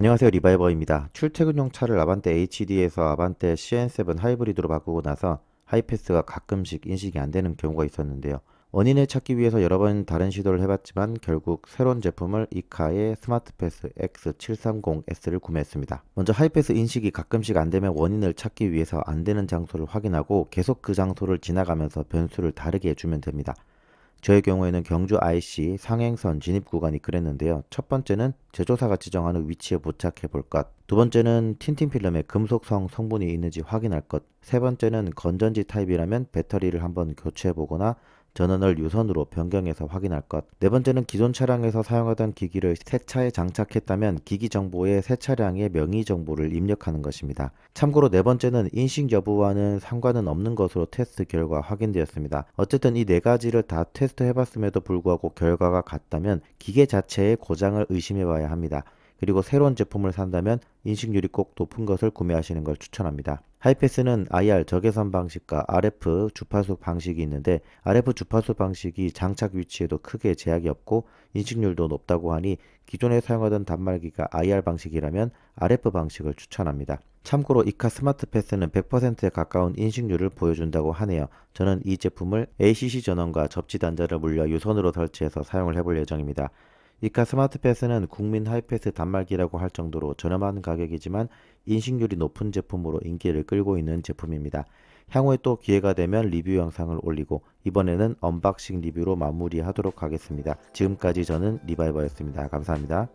안녕하세요 리바이버입니다. 출퇴근용 차를 아반떼 HD에서 아반떼 CN7 하이브리드로 바꾸고 나서 하이패스가 가끔씩 인식이 안 되는 경우가 있었는데요. 원인을 찾기 위해서 여러 번 다른 시도를 해봤지만 결국 새로운 제품을 이카의 스마트패스 X730S를 구매했습니다. 먼저 하이패스 인식이 가끔씩 안 되면 원인을 찾기 위해서 안 되는 장소를 확인하고 계속 그 장소를 지나가면서 변수를 다르게 해주면 됩니다. 저의 경우에는 경주 IC 상행선 진입 구간이 그랬는데요. 첫 번째는 제조사가 지정하는 위치에 포착해 볼 것. 두 번째는 틴팅 필름에 금속성 성분이 있는지 확인할 것. 세 번째는 건전지 타입이라면 배터리를 한번 교체해 보거나 전원을 유선으로 변경해서 확인할 것. 네 번째는 기존 차량에서 사용하던 기기를 새 차에 장착했다면 기기 정보에 새 차량의 명의 정보를 입력하는 것입니다. 참고로 네 번째는 인식 여부와는 상관은 없는 것으로 테스트 결과 확인되었습니다. 어쨌든 이 네 가지를 다 테스트 해봤음에도 불구하고 결과가 같다면 기계 자체의 고장을 의심해 봐야 합니다. 그리고 새로운 제품을 산다면 인식률이 꼭 높은 것을 구매하시는 걸 추천합니다. 하이패스는 IR 적외선 방식과 RF 주파수 방식이 있는데 RF 주파수 방식이 장착 위치에도 크게 제약이 없고 인식률도 높다고 하니 기존에 사용하던 단말기가 IR 방식이라면 RF 방식을 추천합니다. 참고로 이카 스마트 패스는 100%에 가까운 인식률을 보여준다고 하네요. 저는 이 제품을 ACC 전원과 접지 단자를 물려 유선으로 설치해서 사용을 해볼 예정입니다. 이카 스마트 패스는 국민 하이패스 단말기라고 할 정도로 저렴한 가격이지만 인식률이 높은 제품으로 인기를 끌고 있는 제품입니다. 향후에 또 기회가 되면 리뷰 영상을 올리고 이번에는 언박싱 리뷰로 마무리하도록 하겠습니다. 지금까지 저는 리바이버였습니다. 감사합니다.